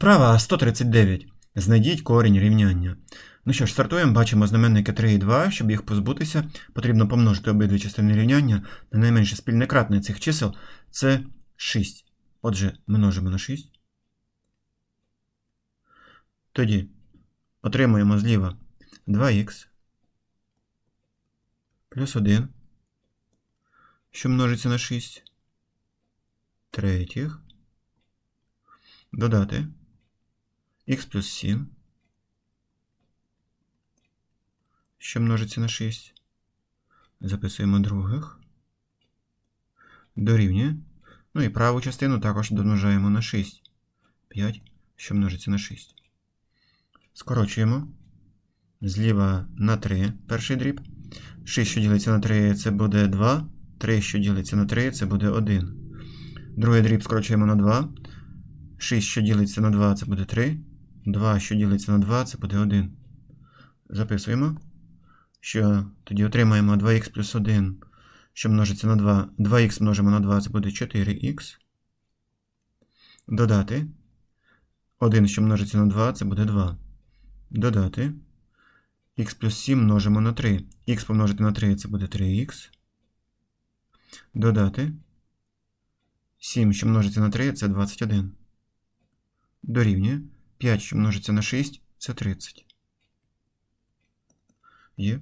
Вправа 139. Знайдіть корінь рівняння. Ну що ж, стартуємо, бачимо знаменники 3 і 2. Щоб їх позбутися, потрібно помножити обидві частини рівняння на найменше спільне кратне цих чисел це 6. Отже, множимо на 6. Тоді отримуємо зліва 2х плюс 1, що множиться на 6. Третіх. Додати х плюс 7, що множиться на 6. Записуємо других. Дорівнює. Ну і праву частину також домножаємо на 6. 5, що множиться на 6. Скорочуємо. Зліва на 3 перший дріб. 6, що ділиться на 3, це буде 2. 3, що ділиться на 3, це буде 1. Другий дріб скорочуємо на 2. 6, що ділиться на 2, це буде 3. 2, що ділиться на 2, це буде 1. Записуємо, що тоді отримаємо 2х плюс 1, що множиться на 2. 2х множимо на 2, це буде 4х. Додати. 1, що множиться на 2, це буде 2. Додати. х плюс 7 множимо на 3. х помножити на 3, це буде 3х. Додати. 7, що множиться на 3, це 21. Дорівнює. 5, що множиться на 6, це 30. Є.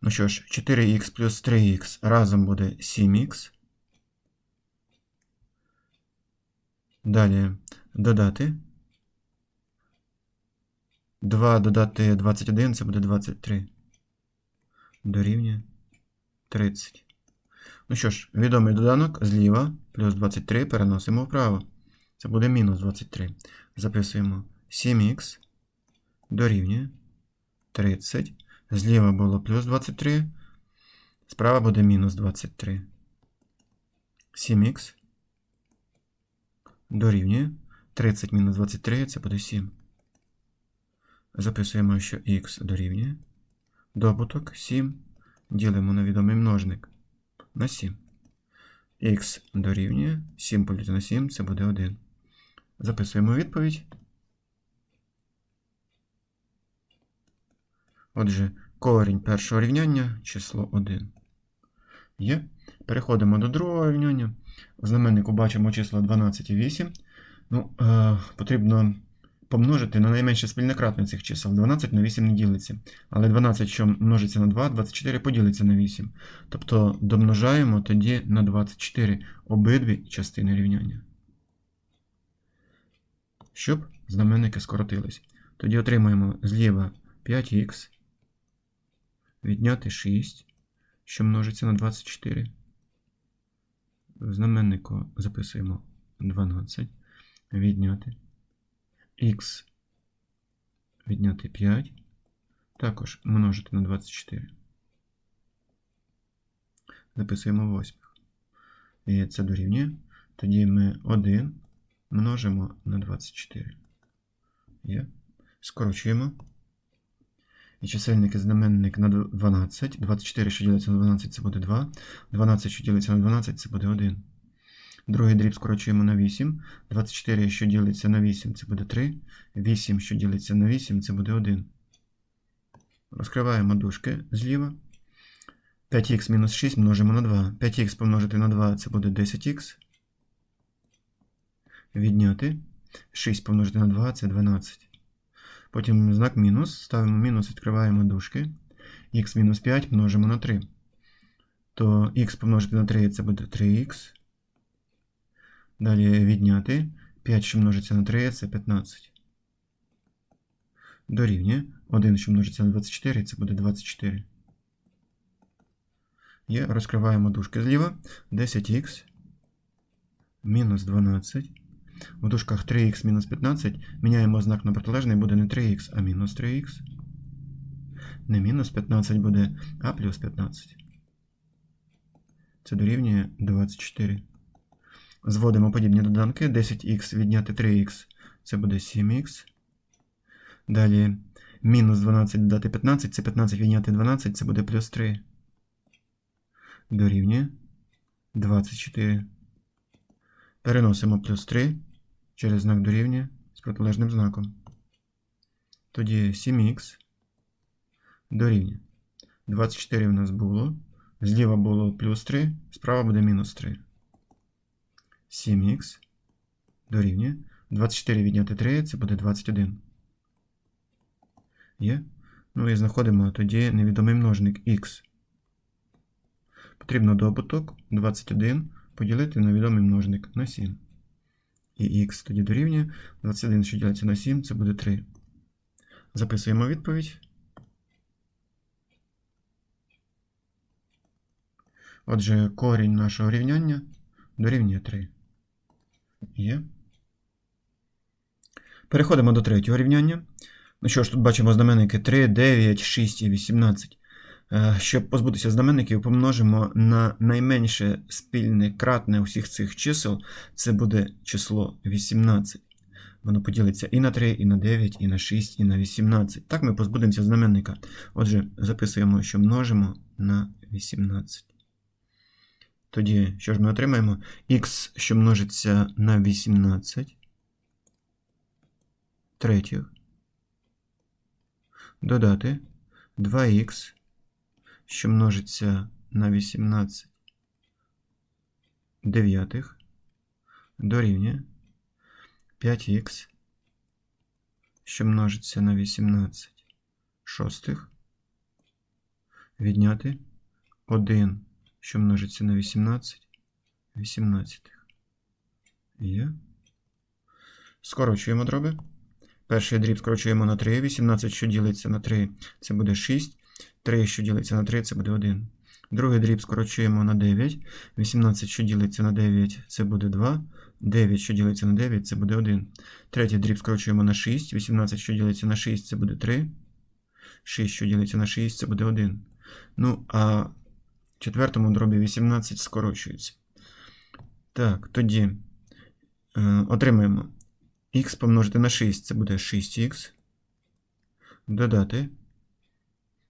Ну що ж, 4х плюс 3х разом буде 7х. Далі додати. 2 додати 21, це буде 23. Дорівнює 30. Ну що ж, відомий доданок зліва плюс 23 переносимо вправо. Це буде мінус 23. Записуємо 7х дорівнює 30. Зліва було плюс 23. Справа буде мінус 23. 7х дорівнює 30 мінус 23 це буде 7. Записуємо, що х дорівнює. Добуток 7. Ділимо на відомий множник на 7. х дорівнює 7 поділити на 7 це буде 1. Записуємо відповідь. Отже, корінь першого рівняння число 1. Є. Переходимо до другого рівняння. В знаменнику бачимо числа 12 і 8. Ну, е, Потрібно помножити на найменше спільне кратне цих чисел. 12 на 8 не ділиться. Але 12, що множиться на 2, 24 поділиться на 8. Тобто домножаємо тоді на 24 обидві частини рівняння. Щоб знаменники скоротились. Тоді отримаємо зліва 5х, відняти 6, що множиться на 24. В знаменнику записуємо 12, відняти х відняти 5, також множити на 24. Записуємо 8. І це дорівнює. Тоді ми 1 множимо на 24. Є. Скорочуємо. І чисельник і знаменник на 12. 24, що ділиться на 12, це буде 2. 12, що ділиться на 12, це буде 1. Другий дріб скорочуємо на 8. 24, що ділиться на 8, це буде 3. 8, що ділиться на 8, це буде 1. Розкриваємо дужки зліва. 5х мінус 6 множимо на 2. 5х помножити на 2 це буде 10х. Відняти. 6 помножити на 2 це 12. Потім знак мінус. Ставимо мінус, відкриваємо дужки. х мінус 5 множимо на 3. То х помножити на 3 це буде 3х. Далі відняти. 5, що множиться на 3, це 15. Дорівнює. 1, що множиться на 24, це буде 24. Є, розкриваємо дужки зліва. 10х мінус 12. У дужках 3х мінус 15. Міняємо знак на протилежний, буде не 3х, а мінус 3х. Не мінус 15 буде, а плюс 15. Це дорівнює 24. Зводимо подібні доданки. 10х відняти 3х це буде 7х. Далі мінус 12 додати 15, це 15 відняти 12, це буде плюс 3. Дорівнює 24. Переносимо плюс 3 через знак дорівнює. з протилежним знаком. Тоді 7х дорівнює. 24 в нас було. Зліва було плюс 3, справа буде мінус 3. 7х дорівнює. 24 відняти 3 це буде 21. Є? Ну і знаходимо тоді невідомий множник х. Потрібно добуток 21 поділити на відомий множник на 7. І х тоді дорівнює 21, що ділиться на 7, це буде 3. Записуємо відповідь. Отже, корінь нашого рівняння дорівнює 3. Є. Переходимо до третього рівняння. Ну що ж, тут бачимо знаменники 3, 9, 6 і 18. Е, Щоб позбутися знаменників, помножимо на найменше спільне кратне усіх цих чисел. Це буде число 18. Воно поділиться і на 3, і на 9, і на 6, і на 18. Так ми позбудемося знаменника. Отже, записуємо, що множимо на 18. Тоді, що ж ми отримаємо? Х, що множиться на 18. Третіх. Додати 2х, що множиться на 18 дев'ятих. Дорівнює 5х, що множиться на 18 шостих. Відняти 1 що множиться на 18, 18. Є. Скорочуємо дроби. Перший дріб скорочуємо на 3. 18, що ділиться на 3, це буде 6. 3, що ділиться на 3, це буде 1. Другий дріб скорочуємо на 9. 18, що ділиться на 9, це буде 2. 9, що ділиться на 9, це буде 1. Третій дріб скорочуємо на 6. 18, що ділиться на 6, це буде 3. 6, що ділиться на 6, це буде 1. Ну, а в четвертому дробі 18 скорочується. Так, тоді е, отримаємо х помножити на 6, це буде 6х. Додати.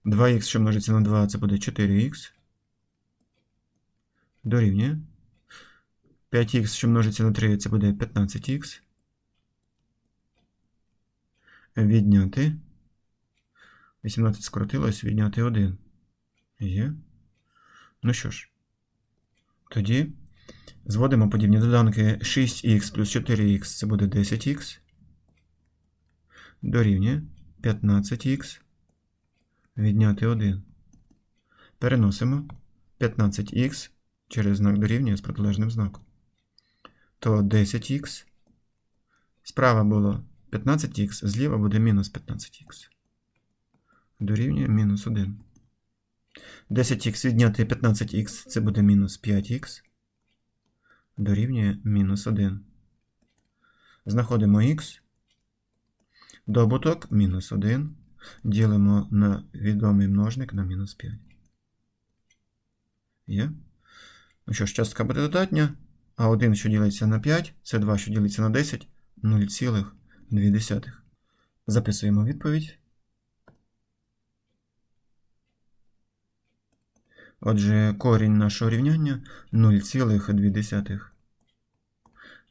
2х, що множиться на 2, це буде 4х. Дорівнює. 5х, що множиться на 3, це буде 15х. Відняти. 18 скоротилось, відняти 1. Є. Ну що ж, тоді зводимо подібні доданки 6х плюс 4х це буде 10х. Дорівнює 15х. Відняти 1. Переносимо 15х через знак дорівнює з протилежним знаком. То 10х. Справа було 15х, зліва буде мінус 15х. Дорівнює мінус 1. 10х відняти 15х це буде мінус 5х. Дорівнює мінус 1. Знаходимо х. Добуток мінус 1. Ділимо на відомий множник на мінус 5. Є. Ну що ж, частка буде додатня. А 1, що ділиться на 5, це 2, що ділиться на 10, 0,2. Записуємо відповідь. Отже, корінь нашого рівняння 0,2.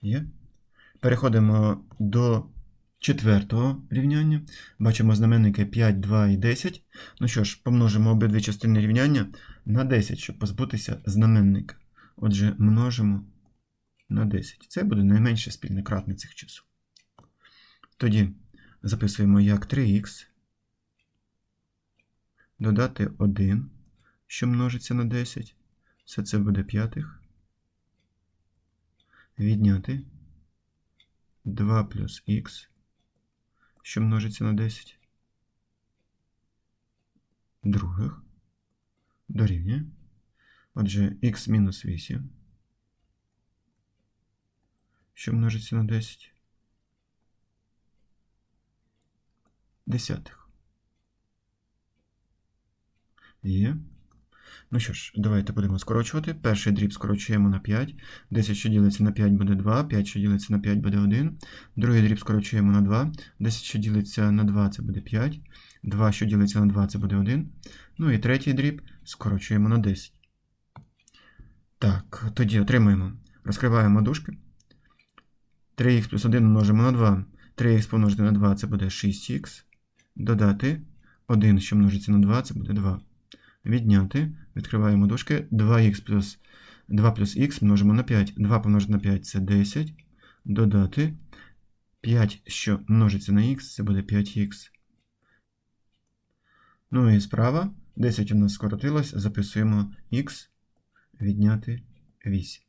Є. Переходимо до четвертого рівняння. Бачимо знаменники 5, 2 і 10. Ну що ж, помножимо обидві частини рівняння на 10, щоб позбутися знаменника. Отже, множимо на 10. Це буде найменше спільне кратне цих чисел. Тоді записуємо як 3х. Додати 1 що множиться на 10. Все це буде п'ятих. Відняти 2 плюс х, що множиться на 10. Других. Дорівнює. Отже, х мінус 8, що множиться на 10. Десятих. Є. Ну що ж, давайте будемо скорочувати. Перший дріб скорочуємо на 5. 10, що ділиться на 5, буде 2. 5, що ділиться на 5, буде 1. Другий дріб скорочуємо на 2. 10, що ділиться на 2, це буде 5. 2, що ділиться на 2, це буде 1. Ну і третій дріб скорочуємо на 10. Так, тоді отримуємо. Розкриваємо дужки. 3х плюс 1 множимо на 2. 3х помножити на 2 це буде 6х. Додати 1, що множиться на 2, це буде 2. Відняти. Відкриваємо дужки. 2х плюс 2 плюс х множимо на 5. 2 помножити на 5 це 10. Додати 5, що множиться на х, це буде 5х. Ну і справа. 10 у нас скоротилось. Записуємо х. Відняти 8.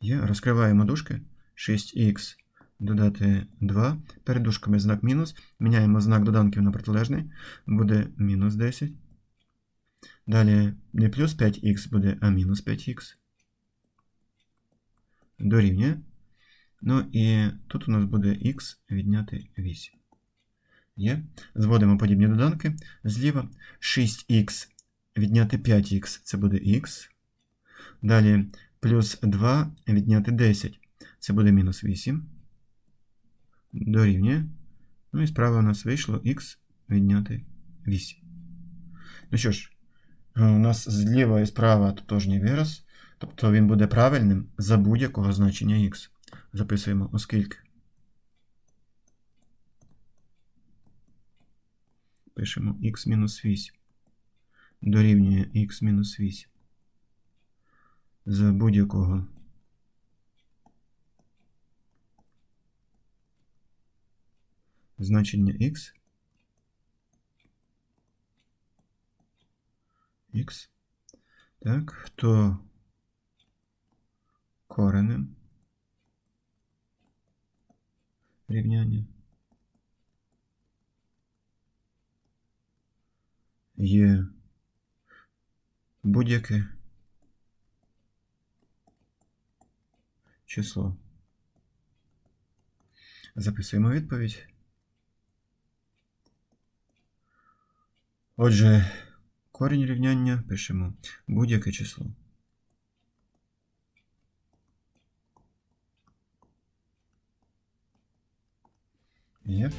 Є. Розкриваємо дужки. 6х додати 2. Перед дужками знак мінус. Міняємо знак доданків на протилежний. Буде мінус 10. Далі не плюс 5х буде, а мінус 5х. Дорівнює. Ну і тут у нас буде х відняти 8. Є. Зводимо подібні доданки. Зліва 6х відняти 5х це буде х. Далі плюс 2 відняти 10. Це буде мінус 8. Дорівнює. Ну і справа у нас вийшло х відняти 8. Ну що ж, у нас зліва і справа тотожній вираз. Тобто він буде правильним за будь-якого значення х. Записуємо, оскільки. Пишемо х мінус 8. Дорівнює х мінус 8. За будь-якого значення х. Х. Так, хто коренем рівняння є будь-яке число. Записуємо відповідь. Отже, корінь рівняння пишемо будь-яке число. Є.